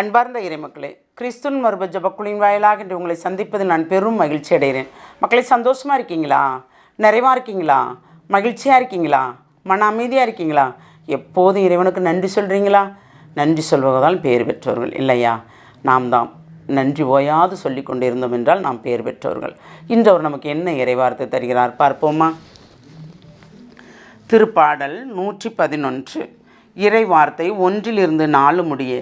அன்பார்ந்த இறைமக்களே கிறிஸ்துன் மருப ஜபக்குழின் வாயிலாக என்று உங்களை சந்திப்பது நான் பெரும் மகிழ்ச்சி அடைகிறேன். மக்களை சந்தோஷமாக இருக்கீங்களா? நிறைவாக இருக்கீங்களா? மகிழ்ச்சியாக இருக்கீங்களா? மன அமைதியாக இருக்கீங்களா? எப்போதும் இறைவனுக்கு நன்றி சொல்கிறீங்களா நன்றி சொல்வதால் பெயர் பெற்றவர்கள் இல்லையா? நாம் தான் நன்றி ஓயாது சொல்லி கொண்டிருந்தோம் என்றால் நாம் பெயர் பெற்றவர்கள் இன்று அவர் நமக்கு என்ன இறைவார்த்தை தருகிறார் பார்ப்போமா? திருப்பாடல் நூற்றி பதினொன்று இறைவார்த்தை ஒன்றிலிருந்து நாலு முடிய.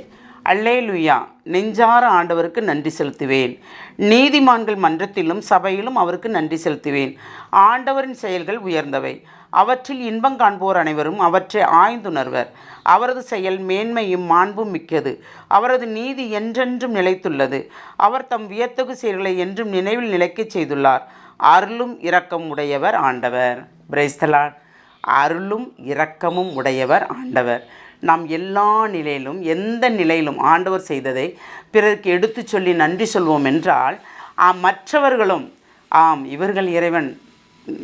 அல்லே லுயா நெஞ்சார ஆண்டவருக்கு நன்றி செலுத்துவேன். நீதிமான்கள் மன்றத்திலும் சபையிலும் அவருக்கு நன்றி செலுத்துவேன். ஆண்டவரின் செயல்கள் உயர்ந்தவை. அவற்றில் இன்பம் காண்போர் அனைவரும் அவற்றை ஆய்ந்துணர்வர். அவரது செயல் மேன்மையும் மாண்பும் மிக்கது. அவரது நீதி என்றென்றும் நிலைத்துள்ளது. அவர் தம் வியத்தகு செயல்களை என்றும் நினைவில் நிலைக்கச் செய்துள்ளார். அருளும் இரக்கம் உடையவர் ஆண்டவர். பிரைஸ்தலான் அருளும் இரக்கமும் உடையவர் ஆண்டவர். நாம் எல்லா நிலையிலும் எந்த நிலையிலும் ஆண்டவர் செய்ததை பிறருக்கு எடுத்துச் சொல்லி நன்றி சொல்வோம் என்றால் ஆம் மற்றவர்களும் ஆம் இவர்கள் இறைவன்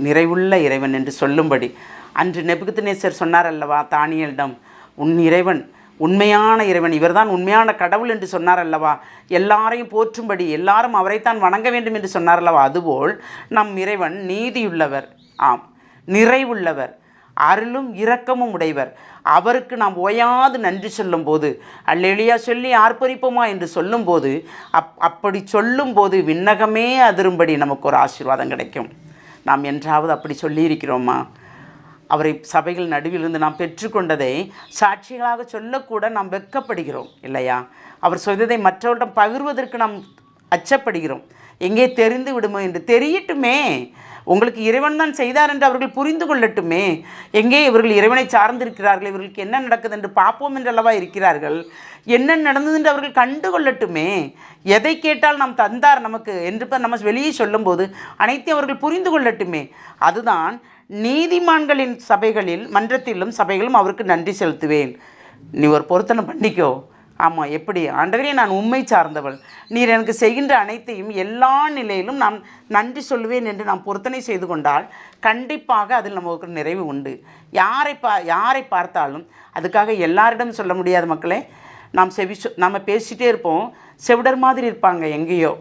நிறைவுள்ள இறைவன் என்று சொல்லும்படி. அன்று நெபுகுத்தினேசர் சொன்னார் அல்லவா தானியலிடம் உன் இறைவன் உண்மையான இறைவன் இவர்தான் உண்மையான கடவுள் என்று சொன்னார் அல்லவா? எல்லாரையும் போற்றும்படி எல்லாரும் அவரைத்தான் வணங்க வேண்டும் என்று சொன்னார் அல்லவா? அதுபோல் நம் இறைவன் நீதியுள்ளவர் ஆம் நிறைவுள்ளவர் அருளும் இரக்கமும் உடையவர். அவருக்கு நாம் ஓயாது நன்றி சொல்லும்போது அல்லெளியா சொல்லி ஆர்ப்பரிப்போமா என்று சொல்லும்போது அப் அப்படி சொல்லும்போது விண்ணகமே அதிரும்படி நமக்கு ஒரு ஆசீர்வாதம் கிடைக்கும். நாம் என்றாவது அப்படி சொல்லியிருக்கிறோமா? அவரை சபைகள் நடுவிலிருந்து நாம் பெற்றுக்கொண்டதை சாட்சிகளாக சொல்லக்கூட நாம் வெட்கப்படுகிறோம் இல்லையா? அவர் சொன்னதை மற்றவர்களிடம் பகிர்வதற்கு நாம் அச்சப்படுகிறோம். எங்கே தெரிந்து விடுமோ என்று தெரியட்டுமே. உங்களுக்கு இறைவன் தான் செய்தார் என்று அவர்கள் புரிந்து கொள்ளட்டுமே? எங்கே இவர்கள் இறைவனை சார்ந்திருக்கிறார்கள்? இவர்களுக்கு என்ன நடக்குது என்று பார்ப்போம் என்றல்லவா இருக்கிறார்கள்? என்ன நடந்தது என்று அவர்கள் கண்டு கொள்ளட்டுமே? எதை கேட்டால் நாம் தந்தார் நமக்கு என்று நம்ம வெளியே சொல்லும்போது அனைத்தையும் அவர்கள் புரிந்து கொள்ளட்டுமே? அதுதான் நீதிமான்களின் சபைகளில் மன்றத்திலும் சபைகளும் அவருக்கு நன்றி செலுத்துவேன். நீ ஒரு பொருத்தனை பண்ணிக்கோ. ஆமாம் எப்படி? ஆண்டவரே நான் உண்மை சார்ந்தவள். நீர் எனக்கு செய்கின்ற அனைத்தையும் எல்லா நிலையிலும் நான் நன்றி சொல்லுவேன் என்று நாம் பொருத்தனை செய்து கொண்டால் கண்டிப்பாக அதில் நமக்கு நிறைவு உண்டு. யாரை பா யாரை பார்த்தாலும் அதுக்காக எல்லாரிடம் சொல்ல முடியாது மக்களே. நாம் செவி சொ- நம்ம பேசிகிட்டே இருப்போம். செவிடர் மாதிரி இருப்பாங்க எங்கேயோ.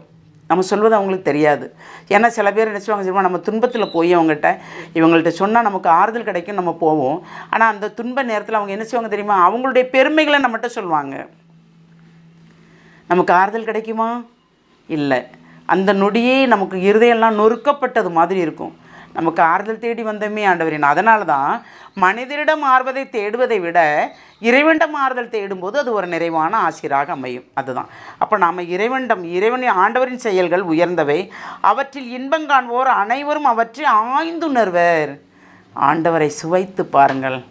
நம்ம சொல்வது அவங்களுக்கு தெரியாது. ஏன்னா சில பேர் என்ன சொல்லுவாங்க நம்ம துன்பத்தில் போய் அவங்ககிட்ட இவங்கள்ட்ட சொன்னால் நமக்கு ஆறுதல் கிடைக்கும் நம்ம போவோம். ஆனால் அந்த துன்ப நேரத்தில் அவங்க என்ன செய்வாங்க தெரியுமா? அவங்களுடைய பெருமைகளை நம்மகிட்ட சொல்லுவாங்க. நமக்கு ஆறுதல் கிடைக்குமா? இல்லை. அந்த நொடியே நமக்கு இருதயெல்லாம் நொறுக்கப்பட்டது மாதிரி இருக்கும். நமக்கு ஆறுதல் தேடி வந்தோமே ஆண்டவரின் அதனால தான் மனிதரிடம் ஆறுவதை தேடுவதை விட இறைவனிடம் ஆறுதல் தேடும்போது அது ஒரு நிறைவான ஆசிராக அமையும். அதுதான். அப்போ நாம் இறைவனிடம் இறைவனின் ஆண்டவரின் செயல்கள் உயர்ந்தவை. அவற்றில் இன்பம் காண்போர் அனைவரும் அவற்றை ஆய்ந்துணர்வர். ஆண்டவரை சுவைத்து பாருங்கள்.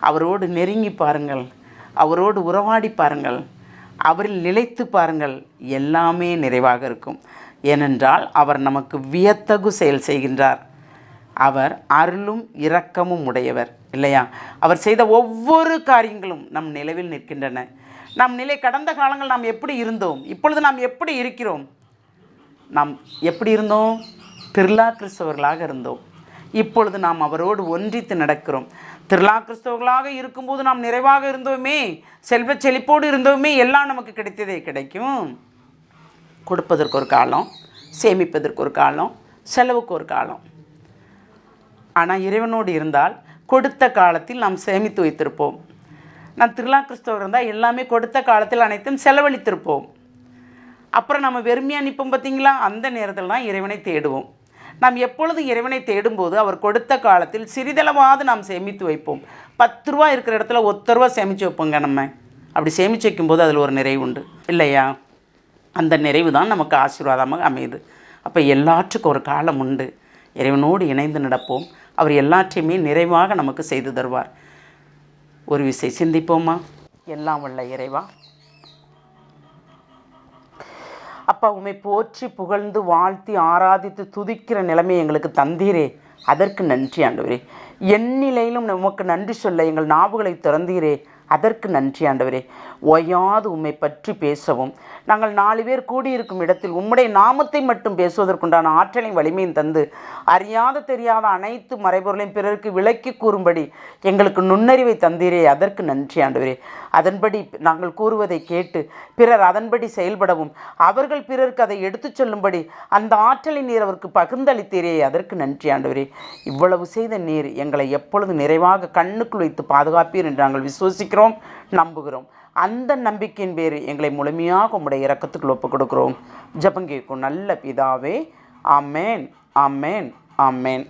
அவரோடு நெருங்கி பாருங்கள். அவரோடு உறவாடி பாருங்கள். அவரில் நிலைத்து பாருங்கள் எல்லாமே நிறைவாக இருக்கும். ஏனென்றால் அவர் நமக்கு வியத்தகு செயல் செய்கின்றார். அவர் அருளும் இரக்கமும் உடையவர் இல்லையா? அவர் செய்த ஒவ்வொரு காரியங்களும் நம் நிலவில் நிற்கின்றன. நம் நிலை கடந்த காலங்கள் நாம் எப்படி இருந்தோம் இப்பொழுது நாம் எப்படி இருக்கிறோம்? நாம் எப்படி இருந்தோம்? திருலா கிறிஸ்தவர்களாக இருந்தோம். இப்பொழுது நாம் அவரோடு ஒன்றித்து நடக்கிறோம். திருலா கிறிஸ்தவர்களாக இருக்கும்போது நாம் நிறைவாக இருந்தோமே. செல்வ செழிப்போடு இருந்தோமே. எல்லாம் நமக்கு கிடைத்ததே கிடைக்கும். கொடுப்பதற்கு ஒரு காலம் சேமிப்பதற்கு ஒரு காலம் செலவுக்கு ஒரு காலம். ஆனால் இறைவனோடு இருந்தால் கொடுத்த காலத்தில் நாம் சேமித்து வைத்திருப்போம். நான் திருலா கிறிஸ்தவர் இருந்தால் எல்லாமே கொடுத்த காலத்தில் அனைத்தும் செலவழித்திருப்போம். அப்புறம் நம்ம வெறுமையாக நிற்போம் பார்த்தீங்களா அந்த நேரத்தில் தான் இறைவனை தேடுவோம். நாம் எப்பொழுது இறைவனை தேடும்போது அவர் கொடுத்த காலத்தில் சிறிதளவாவது நாம் சேமித்து வைப்போம். பத்து ரூபா இருக்கிற இடத்துல ஒத்த ரூபா சேமித்து வைப்போங்க நம்ம. அப்படி சேமித்து வைக்கும்போது அதில் ஒரு நிறைவு உண்டு. இல்லையா? அந்த நிறைவு தான் நமக்கு ஆசீர்வாதமாக அமையுது. அப்போ எல்லாற்றுக்கும் ஒரு காலம் உண்டு. இறைவனோடு இணைந்து நடப்போம். அவர் எல்லாற்றையுமே நிறைவாக நமக்கு செய்து தருவார். ஒரு விசை சிந்திப்போமா? எல்லாம் வல்ல இறைவா அப்பா உண்மை போற்றி புகழ்ந்து வாழ்த்தி ஆராதித்து துதிக்கிற நிலைமை எங்களுக்கு தந்தீரே. அதற்கு நன்றி ஆண்டவரே. என் நிலையிலும் உமக்கு நன்றி சொல்ல எங்கள் நாவுகளை திறந்தீரே. அதற்கு நன்றி ஆண்டவரே. ஓயாது உம்மை பற்றி பேசவும். நாங்கள் நாலு பேர் கூடியிருக்கும் இடத்தில் உம்முடைய நாமத்தை மட்டும் பேசுவதற்குண்டான ஆற்றலையும் வலிமையும் தந்து அறியாத தெரியாத அனைத்து மறைபொருளையும் பிறருக்கு விளக்கி கூறும்படி எங்களுக்கு நுண்ணறிவை தந்தீரே. அதற்கு நன்றி ஆண்டவரே. அதன்படி நாங்கள் கூறுவதை கேட்டு பிறர் அதன்படி செயல்படவும் அவர்கள் பிறருக்கு அதை எடுத்துச் சொல்லும்படி அந்த ஆற்றலை நீர் அவருக்கு பகிர்ந்தளித்தீரே. அதற்கு நன்றி ஆண்டவரே. இவ்வளவு செய்த நீர் எங்களை எப்பொழுது நிறைவாக கண்ணுக்குள் வைத்து பாதுகாப்பீர் என்று நாங்கள் விசுவசிக்கிறோம். நம்புகிறோம். அந்த நம்பிக்கையின் பேர் எங்களை முழுமையாக உங்களுடைய இரக்கத்துக்குள் ஒப்புக் கொடுக்கிறோம் ஜபங்கேக்கும் நல்ல பிதாவே ஆமேன் ஆமேன் ஆமேன்.